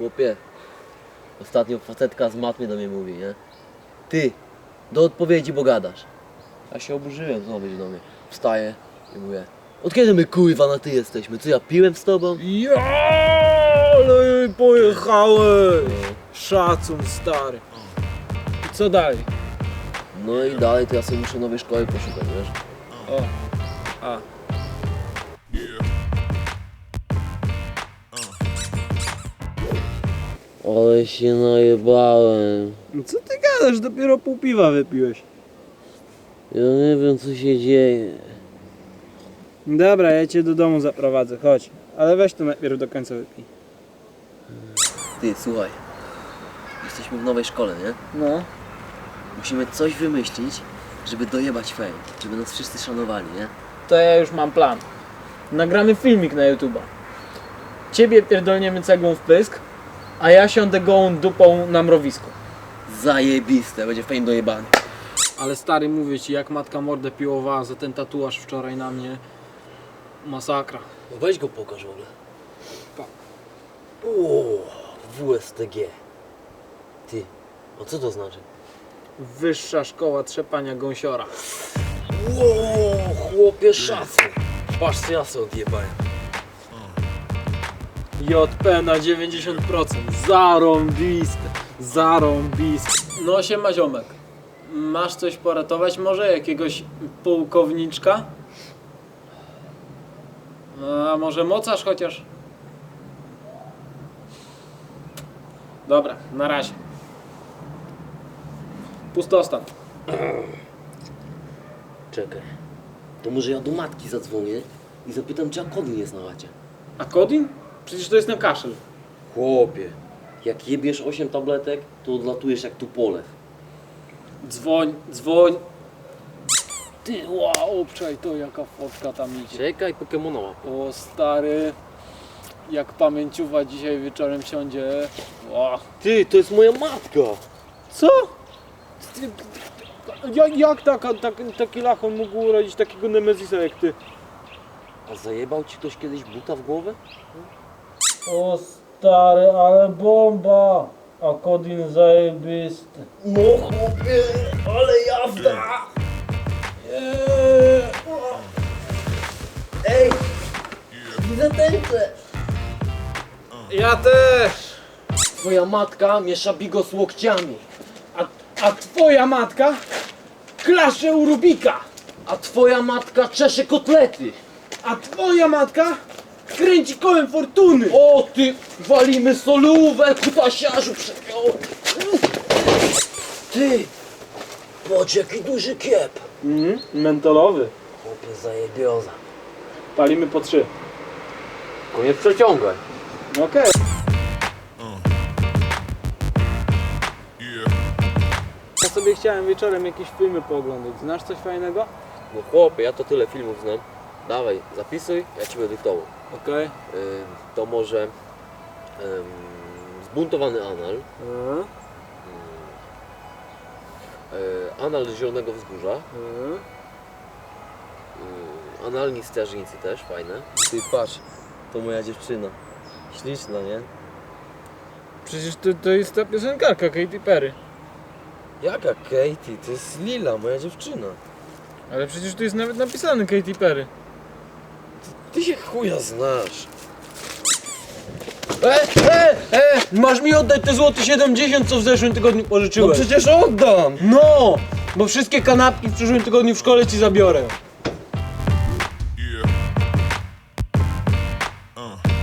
Chłopie, ostatnio facetka z matmy do mnie mówi, nie? Ty, do odpowiedzi, bo gadasz. Ja się oburzyłem znowu do mnie. Wstaję i mówię, od kiedy my kurwa na ty jesteśmy? Co ja piłem z tobą? Ja, ale pojechałeś! Szacun, stary. I co dalej? No i dalej to ja sobie muszę nowej szkoły poszukać, wiesz? O, a. Ale się najebałem. No co ty gadasz? Dopiero pół piwa wypiłeś. Ja nie wiem co się dzieje. Dobra, ja cię do domu zaprowadzę, chodź. Ale weź to najpierw do końca wypij. Ty, słuchaj. Jesteśmy w nowej szkole, nie? No. Musimy coś wymyślić, żeby dojebać fame. Żeby nas wszyscy szanowali, nie? To ja już mam plan. Nagramy filmik na YouTube'a. Ciebie pierdolniemy cegłą w pysk, a ja siądę gołą dupą na mrowisku. Zajebiste, będzie fame dojebany. Ale stary, mówię ci, jak matka mordę piłowała za ten tatuaż wczoraj na mnie. Masakra. No weź go pokaż w ogóle. Pa. O, WSTG. Ty, a co to znaczy? Wyższa szkoła trzepania gąsiora. Ło, chłopie szacun. Patrz co ja sobie odjebałem. JP na 90%. Zarąbiste. Zarąbiste. No siema ziomek. Masz coś poratować może? Jakiegoś pułkowniczka? A może mocarz chociaż? Dobra, na razie. Pustostan. Czekaj. To może ja do matki zadzwonię i zapytam, czy Akodin jest na chacie. A Kodin? Przecież to jest na kaszel. Chłopie, jak jebiesz 8 tabletek, to odlatujesz jak tu polew. Dzwoń, dzwoń. Ty, wow, obczaj to jaka fotka tam idzie. Czekaj, Pokemona łap. O stary, jak pamięciuwa dzisiaj wieczorem siądzie. O. Ty, to jest moja matka! Co? Ty, jak, jak taka, tak, taki lachon mógł urodzić takiego Nemezisa jak ty? A zajebał ci ktoś kiedyś buta w głowę? O stary, ale bomba! A Kodin zajebisty. No chłopie, ale jazda! Ej! Widzę tęczę! Ja też! Twoja matka miesza bigos łokciami, A, a twoja matka klasze u Rubika! a twoja matka czesze kotlety! A twoja matka kręci kołem fortuny! O ty, walimy solówę, kutasiarzu przepiął! Ty! Patrz jaki duży kiep! Mhm, mentolowy. Chłopie zajebioza. Palimy po trzy. Koniec przeciągaj. Okej. Ja sobie chciałem wieczorem jakieś filmy pooglądać. Znasz coś fajnego? No chłopie, ja to tyle filmów znam. Dawaj, zapisuj, ja ci będę dyktował. Okej. Ym, to może ym, zbuntowany anal, Mhm. y, anal z Zielonego Wzgórza, Mhm. y, analni strażnicy też, fajne. Ty patrz, to moja dziewczyna. Śliczna, nie? Przecież to, to jest ta piosenkarka Katy Perry. Jaka Katie? To jest Lila, moja dziewczyna. Ale przecież tu jest nawet napisane Katy Perry. Ty się chuja znasz. E, e, e! Masz mi oddać te złoty 70, co w zeszłym tygodniu No przecież oddam! No! Bo wszystkie kanapki w przyszłym tygodniu w szkole ci zabiorę. Yeah. Uh.